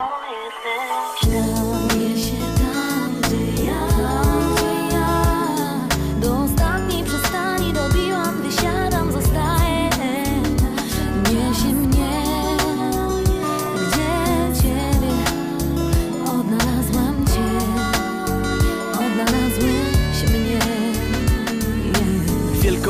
Oh, yeah.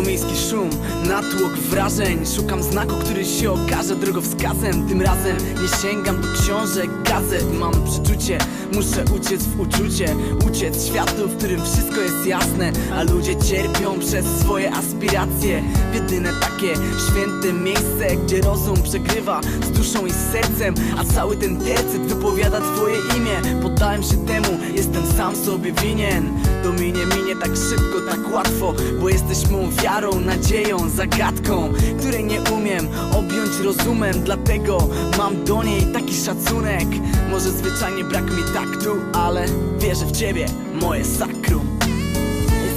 Wielkomiejski szum, natłok wrażeń. Szukam znaku, który się okaże drogowskazem. Tym razem nie sięgam do książek, gazet. Mam przeczucie, muszę uciec w uczucie. Uciec światu, w którym wszystko jest jasne. A ludzie cierpią przez swoje aspiracje. W jedyne takie święte miejsce Gdzie rozum przegrywa z duszą i z sercem. A cały ten tercet wypowiada twoje imię. Poddałem się temu, jestem sam sobie winien. To minie, minie tak szybko, tak łatwo Bo jesteś mą wiarą, nadzieją, zagadką Której nie umiem objąć rozumem. Dlatego mam do niej taki szacunek. Może zwyczajnie brak mi taktu, ale wierzę w ciebie, moje sakrum.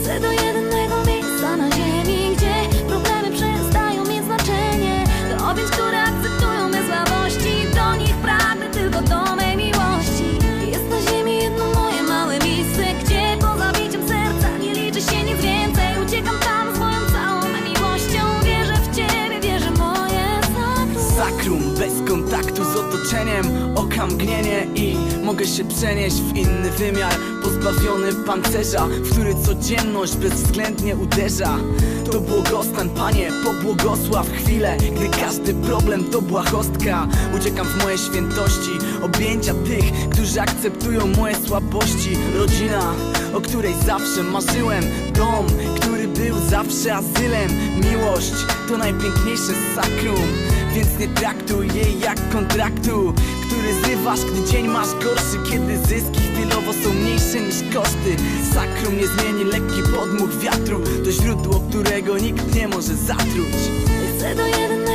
Chcę do jednego miejsca na ziemi, Oka mgnienie i mogę się przenieść w inny wymiar. Pozbawiony pancerza, w który codzienność bezwzględnie uderza. To błogostan, Panie, pobłogosław chwilę Gdy każdy problem to błahostka. Uciekam w moje świętości, objęcia tych, którzy akceptują moje słabości. Rodzina, o której zawsze marzyłem. Dom, który był zawsze azylem. Miłość to najpiękniejsze sakrum Więc nie traktuj jej jak kontraktu Który zrywasz, gdy dzień masz gorszy Kiedy zyski chwilowo są mniejsze niż koszty. Sakrum nie zmieni lekki podmuch wiatru To źródło, którego nikt nie może zatruć. Chcę do jednego